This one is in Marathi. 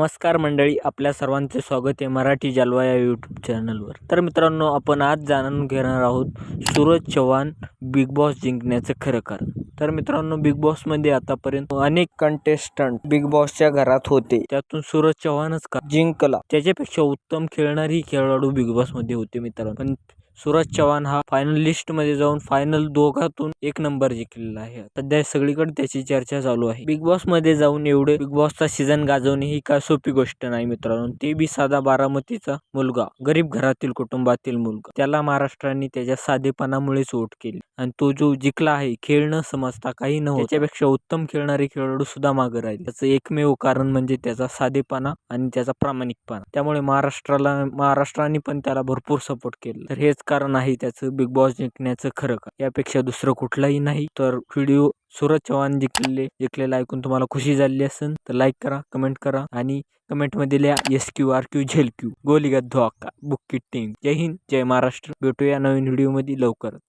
नमस्कार मंडळी आपल्या सर्वांचे स्वागत आहे मराठी जालवा या यूट्यूब चॅनलवर तर मित्रांनो आपण आज जाणून घेणार आहोत सूरज चव्हाण बिग बॉस जिंकण्याचं खरं कारण. तर मित्रांनो बिग बॉसमध्ये आतापर्यंत अनेक कंटेस्टंट बिग बॉसच्या घरात होते. त्यातून सूरज चव्हाणच का जिंकला. त्याच्यापेक्षा उत्तम खेळणारी खेळाडू बिग बॉसमध्ये होते मित्रांनो. पण सूरज चव्हाण हा फायनल लिस्टमध्ये जाऊन फायनल दोघातून एक नंबर जिंकलेला आहे. सध्या सगळीकडे त्याची चर्चा चालू आहे. बिग बॉसमध्ये जाऊन एवढे बिग बॉसचा सीझन गाजवणे ही काय सोपी गोष्ट नाही मित्रांनो. ते बी साधा बारामतीचा मुलगा गरीब घरातील कुटुंबातील मुलगा. त्याला महाराष्ट्राने त्याच्या साधेपणामुळेच वोट केली. आणि तो जो जिंकला आहे खेळ न समजता काही न त्याच्यापेक्षा उत्तम खेळणारे खेळाडू सुद्धा मागे राहील. त्याचं एकमेव कारण म्हणजे त्याचा साधेपणा आणि त्याचा प्रामाणिकपणा. त्यामुळे महाराष्ट्राला महाराष्ट्राने पण त्याला भरपूर सपोर्ट केला. तर हेच कारण आहे त्याचं बिग बॉस जिंकण्याचं खरं का? यापेक्षा दुसरं कुठलाही नाही. तर व्हिडिओ सूरज चव्हाण जिंकलेले जिंकलेला ऐकून तुम्हाला खुशी झाली असेल तर लाईक करा कमेंट करा आणि कमेंटमध्ये लिहा S Q R Q Z Q गोलीगत धोका किट टीम. जय हिंद जय महाराष्ट्र. भेटूया नवीन व्हिडिओमध्ये लवकर